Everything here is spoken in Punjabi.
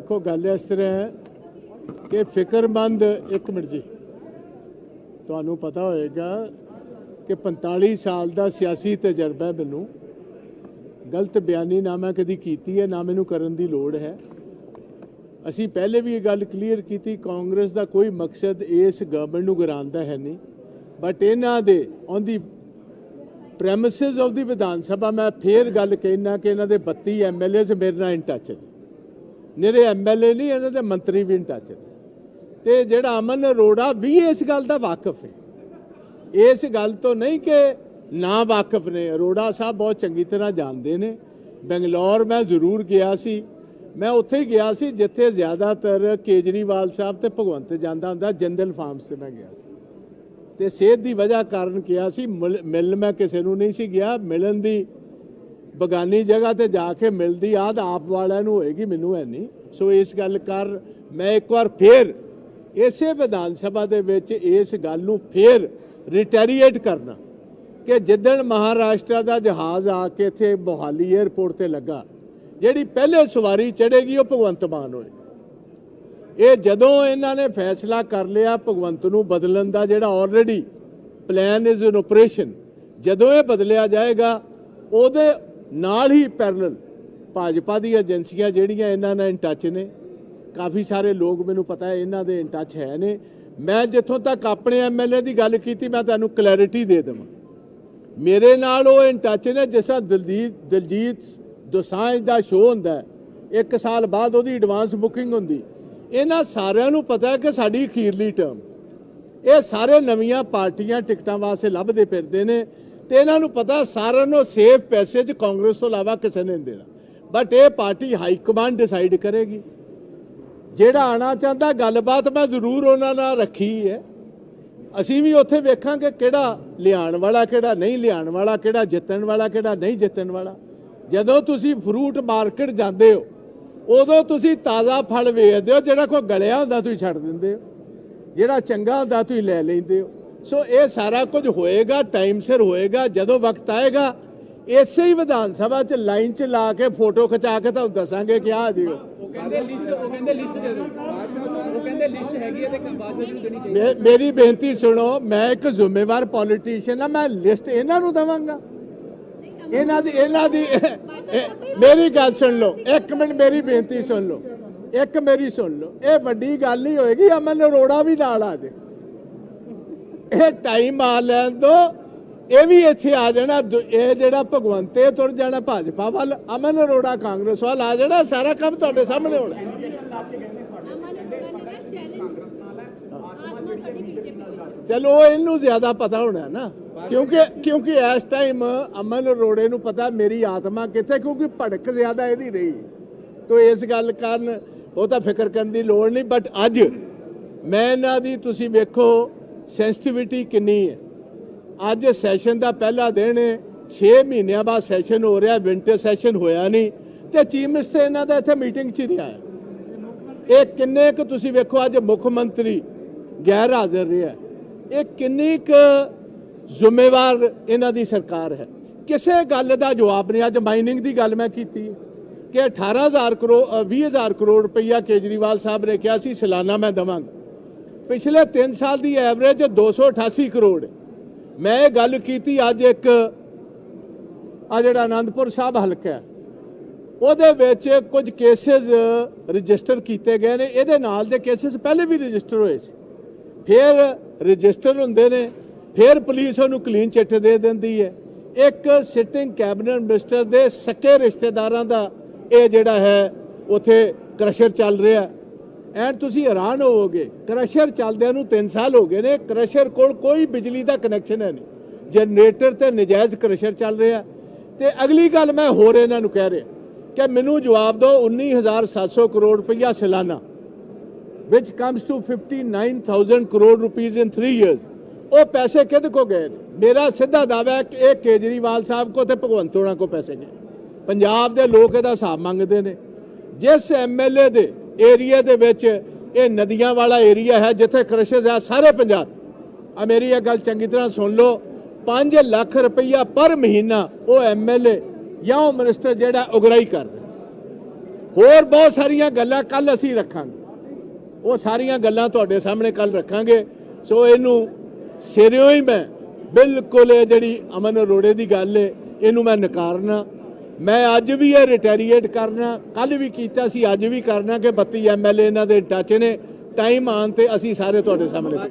ਦੇਖੋ ਗੱਲ ਇਸ ਤਰ੍ਹਾਂ ਹੈ ਕਿ ਫਿਕਰਮੰਦ, ਇੱਕ ਮਿੰਟ ਜੀ। ਤੁਹਾਨੂੰ ਪਤਾ ਹੋਏਗਾ ਕਿ 45 ਸਾਲ ਦਾ ਸਿਆਸੀ ਤਜਰਬਾ ਹੈ ਮੈਨੂੰ। ਗਲਤ ਬਿਆਨੀ ਨਾ ਮੈਂ ਕਦੀ ਕੀਤੀ ਹੈ, ਨਾ ਮੈਨੂੰ ਕਰਨ ਦੀ ਲੋੜ ਹੈ। ਅਸੀਂ ਪਹਿਲੇ ਵੀ ਇਹ ਗੱਲ ਕਲੀਅਰ ਕੀਤੀ, ਕਾਂਗਰਸ ਦਾ ਕੋਈ ਮਕਸਦ ਇਸ ਗਵਰਨਮੈਂਟ ਨੂੰ ਗਿਰਾਉਣ ਦਾ ਹੈ ਨਹੀਂ। ਬਟ ਇਹਨਾਂ ਦੇ on the premises of the Vidhan Sabha ਮੈਂ ਫੇਰ ਗੱਲ ਕਹਿਣਾ ਕਿ ਇਹਨਾਂ ਦੇ 32 ਐਮਐਲਏਸ ਮੇਰੇ ਨਾਲ ਇਨ ਟੱਚ ਨੇ। ਨਿਰੇ ਐਮਐਲਏ ਨਹੀਂ, ਇਹਨਾਂ ਦੇ ਮੰਤਰੀ ਵੀ ਟੱਚ ਨੇ। ਤੇ ਜਿਹੜਾ ਅਮਨ ਅਰੋੜਾ ਵੀ ਇਸ ਗੱਲ ਦਾ ਵਾਕਿਫ ਹੈ। ਇਸ ਗੱਲ ਤੋਂ ਨਹੀਂ ਕਿ ਨਾ ਵਾਕਿਫ ਨੇ। ਅਰੋੜਾ ਸਾਹਿਬ ਬਹੁਤ ਚੰਗੀ ਤਰ੍ਹਾਂ ਜਾਣਦੇ ਨੇ। ਬੰਗਲੌਰ ਮੈਂ ਜ਼ਰੂਰ ਗਿਆ ਸੀ। ਮੈਂ ਉੱਥੇ ਹੀ ਗਿਆ ਸੀ, ਜਿੱਥੇ ਜ਼ਿਆਦਾਤਰ ਕੇਜਰੀਵਾਲ ਸਾਹਿਬ ਤੇ ਭਗਵੰਤ ਜਾਂਦਾ ਹੁੰਦਾ ਜੰਦਲ ਫਾਰਮਸ ਤੇ ਮੈਂ ਗਿਆ ਸੀ। ਤੇ ਸਿਹਤ ਦੀ ਵਜ੍ਹਾ ਕਾਰਨ ਕਿਹਾ ਸੀ, ਮਿਲ- ਮਿਲ ਮੈਂ ਕਿਸੇ ਨੂੰ ਨਹੀਂ ਸੀ ਗਿਆ। ਮਿਲਣ ਦੀ ਬਗਾਨੀ ਜਗ੍ਹਾ ਤੇ ਜਾ ਕੇ ਮਿਲਦੀ ਆਦ ਆਪ ਵਾਲਿਆਂ ਨੂੰ ਹੋਏਗੀ, ਮੈਨੂੰ ਐ ਨਹੀਂ। ਸੋ ਇਸ ਗੱਲ ਕਰ ਮੈਂ ਇੱਕ ਵਾਰ ਫੇਰ ਇਸੇ ਵਿਧਾਨ ਸਭਾ ਦੇ ਵਿੱਚ ਇਸ ਗੱਲ ਨੂੰ ਫੇਰ ਰਿਟੈਰੀਏਟ ਕਰਨਾ ਕਿ ਜਿੱਦਣ ਮਹਾਰਾਸ਼ਟਰ ਦਾ ਜਹਾਜ਼ ਆ ਕੇ ਇੱਥੇ ਮੋਹਾਲੀ 에ਅਰਪੋਰਟ ਤੇ ਲੱਗਾ, ਜਿਹੜੀ ਪਹਿਲੇ ਸਵਾਰੀ ਚੜੇਗੀ ਉਹ ਭਗਵੰਤ ਮਾਨ ਹੋਏ। ਇਹ ਜਦੋਂ ਇਹਨਾਂ ਨੇ ਫੈਸਲਾ ਕਰ ਲਿਆ ਭਗਵੰਤ ਨੂੰ ਬਦਲਣ ਦਾ, ਜਿਹੜਾ already plan is in operation ਜਦੋਂ ਇਹ ਬਦਲਿਆ ਜਾਏਗਾ, ਉਹਦੇ ਨਾਲ ਹੀ ਪੈਰਲਲ ਭਾਜਪਾ ਦੀ ਏਜੰਸੀਆਂ ਜਿਹੜੀਆਂ ਇਹਨਾਂ ਨਾਲ ਇਨ ਟੱਚ ਨੇ, ਕਾਫੀ ਸਾਰੇ ਲੋਕ ਮੈਨੂੰ ਪਤਾ ਹੈ ਇਹਨਾਂ ਦੇ ਇਨ ਟੱਚ ਹੈ ਨੇ। ਮੈਂ ਜਿੱਥੋਂ ਤੱਕ ਆਪਣੇ ਐਮਐਲਏ ਦੀ ਗੱਲ ਕੀਤੀ, ਮੈਂ ਤੁਹਾਨੂੰ ਕਲੈਰਿਟੀ ਦੇ ਦੇਵਾਂ। ਮੇਰੇ ਨਾਲ ਉਹ ਇਨ ਟੱਚ ਨੇ, ਜਿਸਾ ਦਲਜੀਤ ਦਲਜੀਤ ਦੋਸਾਂਝ ਦਾ ਸ਼ੋਅ ਹੁੰਦਾ ਇੱਕ ਸਾਲ ਬਾਅਦ ਉਹਦੀ ਐਡਵਾਂਸ ਬੁਕਿੰਗ ਹੁੰਦੀ। ਇਹਨਾਂ ਸਾਰਿਆਂ ਨੂੰ ਪਤਾ ਹੈ ਕਿ ਸਾਡੀ ਅਖੀਰਲੀ ਟਰਮ ਇਹ ਸਾਰੇ ਨਵੀਆਂ ਪਾਰਟੀਆਂ ਟਿਕਟਾਂ ਵਾਸਤੇ ਲੱਭਦੇ ਫਿਰਦੇ ਨੇ। ਤੇ ਇਹਨਾਂ ਨੂੰ ਪਤਾ ਸਾਰਿਆਂ ਨੂੰ ਸੇਫ ਪੈਸੇ 'ਚ ਕਾਂਗਰਸ ਤੋਂ ਇਲਾਵਾ ਕਿਸੇ ਨੇ ਨਹੀਂ ਦੇਣਾ। ਬਟ ਇਹ ਪਾਰਟੀ ਹਾਈ ਕਮਾਂਡ ਡਿਸਾਈਡ ਕਰੇਗੀ। ਜਿਹੜਾ ਆਣਾ ਚਾਹੁੰਦਾ, ਗੱਲਬਾਤ ਮੈਂ ਜ਼ਰੂਰ ਉਹਨਾਂ ਨਾਲ ਰੱਖੀ ਹੈ। ਅਸੀਂ ਵੀ ਉੱਥੇ ਵੇਖਾਂਗੇ ਕਿਹੜਾ ਲਿਆਉਣ ਵਾਲਾ, ਕਿਹੜਾ ਨਹੀਂ ਲਿਆਉਣ ਵਾਲਾ, ਕਿਹੜਾ ਜਿੱਤਣ ਵਾਲਾ, ਕਿਹੜਾ ਨਹੀਂ ਜਿੱਤਣ ਵਾਲਾ। ਜਦੋਂ ਤੁਸੀਂ ਫਰੂਟ ਮਾਰਕੀਟ ਜਾਂਦੇ ਹੋ, ਉਦੋਂ ਤੁਸੀਂ ਤਾਜ਼ਾ ਫਲ ਵੇਚਦੇ ਹੋ, ਜਿਹੜਾ ਕੋਈ ਗਲਿਆ ਹੁੰਦਾ ਤੁਸੀਂ ਛੱਡ ਦਿੰਦੇ ਹੋ। ਜਿਹੜਾ ਚੰਗਾ ਹੁੰਦਾ ਤੁਸੀਂ ਲੈ ਲੈਂਦੇ ਹੋ। ਸੋ ਇਹ ਸਾਰਾ ਕੁਝ ਹੋਏਗਾ ਟਾਈਮ ਸਿਰ ਹੋਏਗਾ ਜਦੋਂ ਵਕਤ ਆਏਗਾ ਇਸੇ ਹੀ ਵਿਧਾਨ ਸਭਾ 'ਚ ਲਾਈਨ 'ਚ ਲਾ ਕੇ ਫੋਟੋ ਖਿਚਾ ਕੇ ਤੁਹਾਨੂੰ ਦੱਸਾਂਗੇ ਕਿ ਆ ਦਿਓ ਉਹ ਕਹਿੰਦੇ ਲਿਸਟ ਉਹ ਕਹਿੰਦੇ ਲਿਸਟ ਦੇ ਦਿਓ। ਉਹ ਕਹਿੰਦੇ ਲਿਸਟ ਹੈਗੀ ਹੈ ਤੇ ਬਾਅਦ ਵਿੱਚ ਦੇਣੀ ਚਾਹੀਦੀ ਮੇਰੀ ਬੇਨਤੀ ਸੁਣੋ ਮੈਂ ਇੱਕ ਜ਼ਿੰਮੇਵਾਰ ਪੋਲੀਟੀਸ਼ੀਅਨ ਆ ਮੈਂ ਲਿਸਟ ਇਹਨਾਂ ਨੂੰ ਦਵਾਂਗਾ। ਇਹਨਾਂ ਦੀ ਇਹਨਾਂ ਦੀ ਮੇਰੀ ਗੱਲ ਸੁਣ ਲਓ ਇੱਕ ਮਿੰਟ ਮੇਰੀ ਬੇਨਤੀ ਸੁਣ ਲਓ ਇੱਕ ਮੇਰੀ ਸੁਣ ਲਓ ਇਹ ਵੱਡੀ ਗੱਲ ਨਹੀਂ ਹੋਏਗੀ ਅਮਨ ਅਰੋੜਾ ਵੀ ਨਾਲ ਆ ਜੇ। ਇਹ ਟਾਈਮ ਆ ਲੈਣ ਦੋ, ਇਹ ਵੀ ਇੱਥੇ ਆ ਜਾਣਾ ਇਹ ਜਿਹੜਾ ਭਗਵੰਤੇ ਤੁਰ ਜਾਣਾ ਭਾਜਪਾ ਵੱਲ, ਅਮਨ ਅਰੋੜਾ ਕਾਂਗਰਸ ਵੱਲ, ਆ ਜਾਣਾ, ਸਾਰਾ ਕੰਮ ਤੁਹਾਡੇ ਸਾਹਮਣੇ ਹੋਣਾ। ਚਲੋ, ਇਹਨੂੰ ਜ਼ਿਆਦਾ ਪਤਾ ਹੋਣਾ ਨਾ, ਕਿਉਂਕਿ ਕਿਉਂਕਿ ਇਸ ਟਾਈਮ ਅਮਨ ਅਰੋੜੇ ਨੂੰ ਪਤਾ ਮੇਰੀ ਆਤਮਾ ਕਿੱਥੇ, ਕਿਉਂਕਿ ਭੜਕ ਜ਼ਿਆਦਾ ਇਹਦੀ ਰਹੀ। ਤੋ ਇਸ ਗੱਲ ਕਾਰਨ ਬਹੁਤਾ ਫਿਕਰ ਕਰਨ ਦੀ ਲੋੜ ਨਹੀਂ ਬਟ ਅੱਜ ਮੈਂ ਇਹਨਾਂ ਦੀ ਤੁਸੀਂ ਵੇਖੋ ਸੈਂਸਿਟੀਵਿਟੀ ਕਿੰਨੀ ਹੈ? ਅੱਜ ਸੈਸ਼ਨ ਦਾ ਪਹਿਲਾ ਦਿਨ ਹੈ। 6 ਮਹੀਨਿਆਂ ਬਾਅਦ ਸੈਸ਼ਨ ਹੋ ਰਿਹਾ ਵਿੰਟਰ ਸੈਸ਼ਨ ਹੋਇਆ ਨਹੀਂ। ਤੇ ਚੀਫ ਮਿਨਿਸਟਰ ਇਹਨਾਂ ਦਾ ਇੱਥੇ ਮੀਟਿੰਗ 'ਚ ਰਿਹਾ ਇਹ ਕਿੰਨੇ ਕੁ ਤੁਸੀਂ ਵੇਖੋ, ਅੱਜ ਮੁੱਖ ਮੰਤਰੀ ਗੈਰ ਹਾਜ਼ਰ ਰਿਹਾ ਇਹ ਕਿੰਨੀ ਕੁ ਜ਼ਿੰਮੇਵਾਰ ਇਹਨਾਂ ਦੀ ਸਰਕਾਰ ਹੈ? ਕਿਸੇ ਗੱਲ ਦਾ ਜਵਾਬ ਨਹੀਂ। ਅੱਜ ਮਾਈਨਿੰਗ ਦੀ ਗੱਲ ਮੈਂ ਕੀਤੀ ਹੈ ਕਿ 18000 ਕਰੋੜ 20000 ਕਰੋੜ ਰੁਪਈਆ ਕੇਜਰੀਵਾਲ ਸਾਹਿਬ ਨੇ ਕਿਹਾ ਸੀ, ਸਾਲਾਨਾ ਮੈਂ ਦਵਾਂਗਾ। ਪਿਛਲੇ 3 ਸਾਲ ਦੀ ਐਵਰੇਜ 288 ਕਰੋੜ ਮੈਂ ਇਹ ਗੱਲ ਕੀਤੀ ਅੱਜ ਇੱਕ, ਆ ਜਿਹੜਾ ਆਨੰਦਪੁਰ ਸਾਹਿਬ ਹਲਕਾ ਹੈ, ਉਹਦੇ ਵਿੱਚ ਕੁਝ ਕੇਸਿਸ ਰਜਿਸਟਰ ਕੀਤੇ ਗਏ ਨੇ। ਇਹਦੇ ਨਾਲ ਦੇ ਕੇਸਿਸ ਪਹਿਲੇ ਵੀ ਰਜਿਸਟਰ ਹੋਏ ਸੀ। ਫਿਰ ਰਜਿਸਟਰ ਹੁੰਦੇ ਨੇ, ਫਿਰ ਪੁਲਿਸ ਉਹਨੂੰ ਕਲੀਨ ਚਿੱਟ ਦੇ ਦਿੰਦੀ ਹੈ। ਇੱਕ ਸਿਟਿੰਗ ਕੈਬਨਿਟ ਮਿਨਿਸਟਰ ਦੇ ਸਕੇ ਰਿਸ਼ਤੇਦਾਰਾਂ ਦਾ ਇਹ ਜਿਹੜਾ ਹੈ, ਉਥੇ ਕ੍ਰਸ਼ਰ ਚੱਲ ਰਿਹਾ। ਐਂਡ ਤੁਸੀਂ ਹੈਰਾਨ ਹੋਵੋਗੇ, ਕ੍ਰਸ਼ਰ ਚੱਲਦਿਆਂ ਨੂੰ 3 ਸਾਲ ਹੋ ਗਏ ਨੇ, ਕ੍ਰਸ਼ਰ ਕੋਲ ਕੋਈ ਬਿਜਲੀ ਦਾ ਕਨੈਕਸ਼ਨ ਹੈ ਨਹੀਂ। ਜਨਰੇਟਰ ਤੇ ਨਜਾਇਜ਼ ਕ੍ਰਸ਼ਰ ਚੱਲ ਰਿਹਾ। ਤੇ ਅਗਲੀ ਗੱਲ ਮੈਂ ਹੋਰ ਇਹਨਾਂ ਨੂੰ ਕਹਿ ਰਿਹਾ ਕਿ ਮੈਨੂੰ ਜਵਾਬ ਦਿਓ 19700 ਕਰੋੜ ਰੁਪਈਆ ਸਾਲਾਨਾ, which comes to 59000 crore rupees in 3 years ਉਹ ਪੈਸੇ ਕਿਹਦੇ ਕੋ ਗਏ ਨੇ? ਮੇਰਾ ਸਿੱਧਾ ਦਾਅਵਾ ਹੈ ਕਿ ਇਹ ਕੇਜਰੀਵਾਲ ਸਾਹਿਬ ਕੋ ਤੇ ਭਗਵੰਤ ਹੋਣਾ ਕੋ ਪੈਸੇ ਗਏ। ਪੰਜਾਬ ਦੇ ਲੋਕ ਇਹਦਾ ਹਿਸਾਬ ਮੰਗਦੇ ਨੇ। ਜਿਸ ਐਮਐਲਏ ਦੇ ਏਰੀਆ ਦੇ ਵਿੱਚ ਇਹ ਨਦੀਆਂ ਵਾਲਾ ਏਰੀਆ ਹੈ, ਜਿੱਥੇ ਕ੍ਰਸ਼ਸ ਹੈ ਸਾਰੇ ਪੰਜਾਬ। ਆ ਮੇਰੀ ਇਹ ਗੱਲ ਚੰਗੀ ਤਰ੍ਹਾਂ ਸੁਣ ਲਓ। 5 ਲੱਖ ਰੁਪਈਆ ਪਰ ਮਹੀਨਾ ਉਹ ਐਮਐਲਏ ਜਾਂ ਉਹ ਮਿਨਿਸਟਰ ਜਿਹੜਾ ਉਗਰਾਈ ਕਰ ਰਿਹਾ। ਹੋਰ ਬਹੁਤ ਸਾਰੀਆਂ ਗੱਲਾਂ ਕੱਲ ਅਸੀਂ ਰੱਖਾਂਗੇ। ਉਹ ਸਾਰੀਆਂ ਗੱਲਾਂ ਤੁਹਾਡੇ ਸਾਹਮਣੇ ਕੱਲ ਰੱਖਾਂਗੇ। ਸੋ ਇਹਨੂੰ ਸਿਰਿਓਂ ਹੀ ਮੈਂ ਬਿਲਕੁਲ ਇਹ ਜਿਹੜੀ ਅਮਨ ਅਰੋੜੇ ਦੀ ਗੱਲ ਏ, ਇਹਨੂੰ ਮੈਂ ਨਕਾਰਨਾ। ਮੈਂ ਅੱਜ ਵੀ ਇਹ ਰਿਟੈਰੀਏਟ ਕਰਨਾ ਕੱਲ ਵੀ ਕੀਤਾ ਸੀ, ਅੱਜ ਵੀ ਕਰਨਾ ਕਿ 32 ਐਮਐਲਏ ਇਹਨਾਂ ਦੇ ਟੱਚ ਨੇ। ਟਾਈਮ ਆਉਣ ਤੇ ਅਸੀਂ ਸਾਰੇ ਤੁਹਾਡੇ ਸਾਹਮਣੇ